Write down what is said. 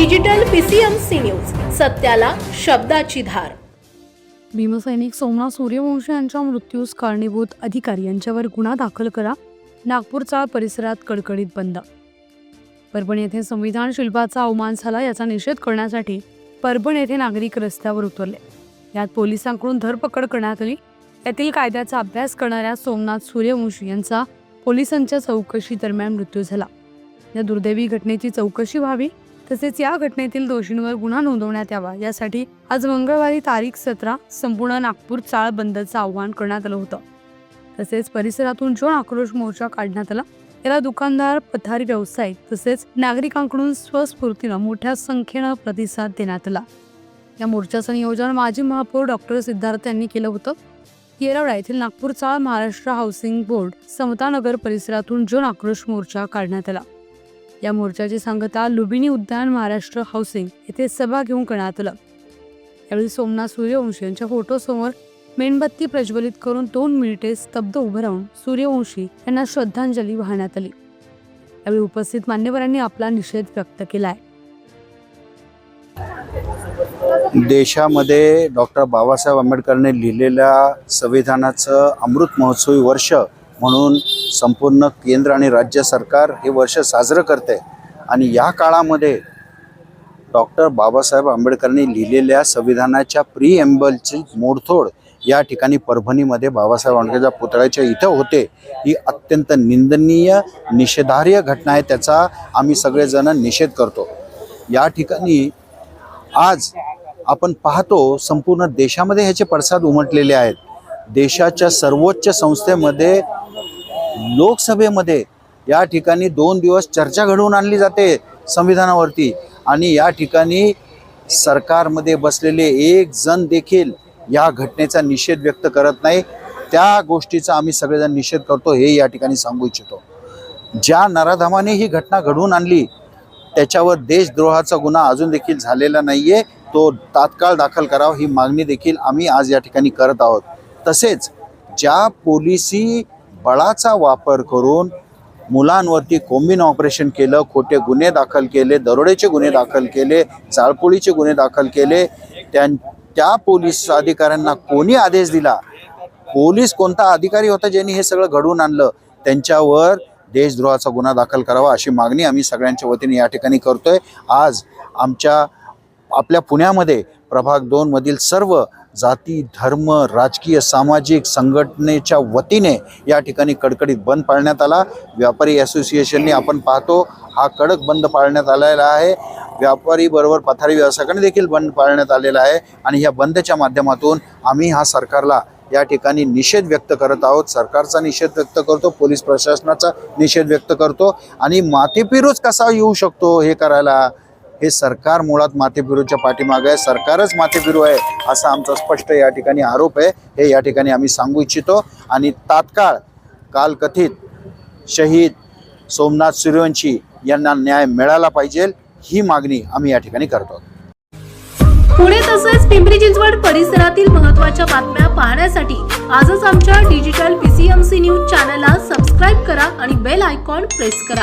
Digital PCMC news सत्याला शब्दाची धार. भीमसैनिक सोमनाथ सूर्यवंशी यांच्या मृत्यूस कारणीभूत अधिकारी यांच्यावर गुन्हा दाखल करा नागपूरचा परिसरात कडकडीत बंद. परभणी येथे संविधान शिल्पाचा अवमान झाला याचा निषेध करण्यासाठी परभणी येथे नागरिक रस्त्यावर उतरले. यात पोलिसांकडून धरपकड करण्यात आली. यातील कायद्याचा अभ्यास करणाऱ्या सोमनाथ सूर्यवंशी यांचा पोलिसांच्या चौकशी दरम्यान मृत्यू झाला. या दुर्दैवी घटनेची चौकशी व्हावी तसेच या घटनेतील दोषींवर गुन्हा नोंदवण्यात यावा. यासाठी आज मंगळवारी तारीख सतरा संपूर्ण नागपूर चाळ बंदचं आव्हान करण्यात आलं होतं. तसेच परिसरातून जो आक्रोश मोर्चा काढण्यात आला याला दुकानदार पथारी व्यावसायिक तसेच नागरिकांकडून स्वस्फूर्तीनं मोठ्या संख्येनं प्रतिसाद देण्यात आला. या मोर्चाचं नियोजन माजी महापौर डॉक्टर सिद्धार्थ यांनी केलं होतं. येरवडा येथील नागपूर चाळ महाराष्ट्र हाऊसिंग बोर्ड समतानगर परिसरातून जन आक्रोश मोर्चा काढण्यात आला. या मोर्चाची सांगता लुबिनी उद्यान महाराष्ट्र हाऊसिंग येथे सभा घेऊन करण्यात आलं. यावेळी सोमनाथ सूर्यवंशी यांच्या फोटोसमोर मेणबत्ती प्रज्वलित करून दोन मिनिटे स्तब्ध उभं राहून सूर्यवंशी यांना श्रद्धांजली वाहण्यात आली. यावेळी उपस्थित मान्यवरांनी आपला निषेध व्यक्त केलाय. देशामध्ये डॉक्टर बाबासाहेब आंबेडकरने लिहिलेल्या संविधानाचं अमृत महोत्सवी वर्ष म्हणून संपूर्ण केंद्र आणि राज्य सरकार हे वर्ष साजरं करते आणि या काळामध्ये डॉक्टर बाबासाहेब आंबेडकरांनी लिहिलेल्या संविधानाच्या प्री एम्बलची मोडतोड या ठिकाणी परभणीमध्ये बाबासाहेब आंबेडकरच्या पुतळ्याच्या इथं होते. ही अत्यंत निंदनीय निषेधार्ह घटना आहे. त्याचा आम्ही सगळेजण निषेध करतो. या ठिकाणी आज आपण पाहतो संपूर्ण देशामध्ये ह्याचे पडसाद उमटलेले आहेत. देशाच्या सर्वोच्च संस्थेमध्ये लोकसभेमध्ये या ठिकाणी दोन दिवस चर्चा घडवून आणली जाते संविधानावरती. आणि या ठिकाणी सरकारमध्ये बसलेले एक जण देखील या घटनेचा निषेध व्यक्त करत नाही. त्या गोष्टीचा आम्ही सगळेजण निषेध करतो हे या ठिकाणी सांगू इच्छितो. ज्या नराधामाने ही घटना घडवून आणली त्याच्यावर देशद्रोहाचा गुन्हा अजून देखील झालेला नाहीये. तो तात्काळ दाखल करावा ही मागणी देखील आम्ही आज या ठिकाणी करत आहोत. तसेच ज्या पोलिसी बळाचा वापर करून मुलांवरती कोंबिन ऑपरेशन केलं खोटे गुन्हे दाखल केले दरोडेचे गुन्हे दाखल केले चाळपोळीचे गुन्हे दाखल केले. त्यां त्या पोलीस अधिकाऱ्यांना कोणी आदेश दिला? पोलीस कोणता अधिकारी होता ज्यांनी हे सगळं घडवून आणलं? त्यांच्यावर देशद्रोहाचा गुन्हा दाखल करावा अशी मागणी आम्ही सगळ्यांच्या वतीने या ठिकाणी करतोय. आज आमच्या आपल्या पुण्यामध्ये प्रभाग दोनमधील सर्व जाती धर्म राजकीय सामाजिक संघटनेच्या वतीने या ठिकाणी कडकडीत बंद पाळण्यात आला. व्यापारी असोसिएशनने आपण पाहतो हा कडक बंद पाळण्यात आलेला आहे. व्यापारी बरोबर पथारी व्यावसायिकांनी देखील बंद पाळण्यात आलेला आहे आणि ह्या बंदच्या माध्यमातून आम्ही हा सरकारला या ठिकाणी निषेध व्यक्त करत आहोत. सरकारचा निषेध व्यक्त करतो पोलीस प्रशासनाचा निषेध व्यक्त करतो आणि माथेपिरूच कसा येऊ शकतो हे करायला हे सरकार मुळात माथेपिरूच्या पाठीमागे आहे. सरकारच माथेपिरू आहे असा आमचा स्पष्ट या ठिकाणी आरोप आहे. हे या ठिकाणी आम्ही सांगू इच्छितो. आणि तात्काळ कालकथित शहीद सोमनाथ सूर्यवंशी यांना न्याय मिळाला पाहिजे ही मागणी आम्ही या ठिकाणी करतो. पुणे तसेच पिंपरी चिंचवड परिसरातील महत्त्वाच्या बातम्या पाहण्यासाठी आजच आमच्या डिजिटल पीसीएमसी न्यूज चॅनलला सबस्क्राईब करा आणि बेल आयकॉन प्रेस करा.